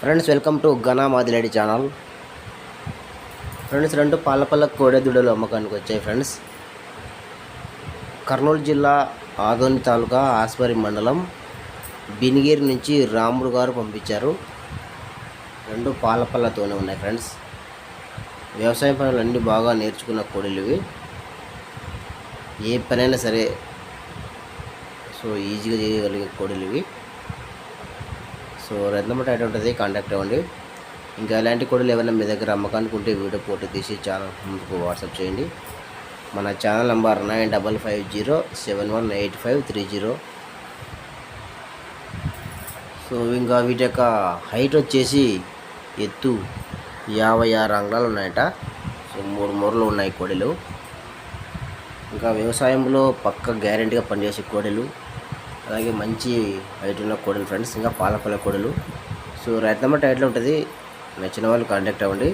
Friends welcome to ఘనా మాదిలేడి channel friends రెండు పాలపల్ల కోడెదుడలు అమ్మకానికి వచ్చాయి ఫ్రెండ్స్ కర్నూలు జిల్లా ఆదోని తాలూకా ఆస్వరి మండలం బినిగిరి నుంచి రాముడు గారు పంపించారు. రెండు పాలపల్లతోనే ఉన్నాయి ఫ్రెండ్స్ వ్యవసాయ పనులు అన్నీ బాగా నేర్చుకున్న కోడలు ఇవి. ఏ పనైనా సరే సో ఈజీగా చేయగలిగే కోడలు ఇవి. సో రైతులమ్మట టైట్ ఉంటుంది కాంటాక్ట్ అవ్వండి. ఇంకా ఎలాంటి కోడలు ఏమైనా మీ దగ్గర అమ్మకానికి ఉంటే వీడియో ఫోటో తీసి ఛానల్ ముందుకు వాట్సాప్ చేయండి. మన channel number nine double five zero seven one eight five three zero so ఇంకా వీటి యొక్క హైట్ వచ్చేసి ఎత్తు యాభై ఆరు అంగళాలు ఉన్నాయట. సో మూడు మూరలు ఉన్నాయి కోడెలు. ఇంకా వ్యవసాయంలో పక్క గ్యారెంటీగా పనిచేసే కోడెలు. అలాగే మంచి హైట్ ఉన్న కోడలు ఫ్రెండ్స్ ఇంకా పాలపల్ల కోడలు. సో రైతమ్మ టైట్లో ఉంటుంది. నచ్చిన వాళ్ళు కాంటాక్ట్ అవ్వండి.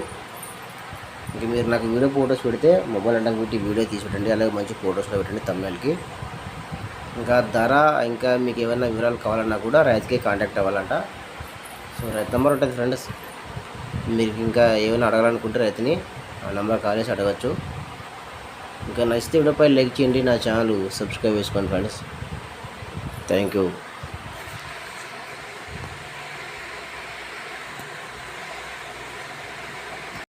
ఇంక మీరు నాకు వీడియో ఫొటోస్ పెడితే మొబైల్ అంటే పెట్టి వీడియో తీసి పెట్టండి అలాగే మంచి ఫొటోస్లో పెట్టండి తమిళకి ఇంకా ధర ఇంకా మీకు ఏమైనా వివరాలు కావాలన్నా కూడా రైతుకే కాంటాక్ట్ అవ్వాలంట. సో రైతు నెంబర్ ఉంటుంది ఫ్రెండ్స్ మీరు ఇంకా ఏమైనా అడగాలనుకుంటే రైతుని ఆ నెంబర్ కాల్ చేసి అడగచ్చు. ఇంకా నచ్చితే వీడియోపై లైక్ చేయండి. నా ఛానల్ సబ్స్క్రైబ్ చేసుకోండి ఫ్రెండ్స్ താങ്ക് യു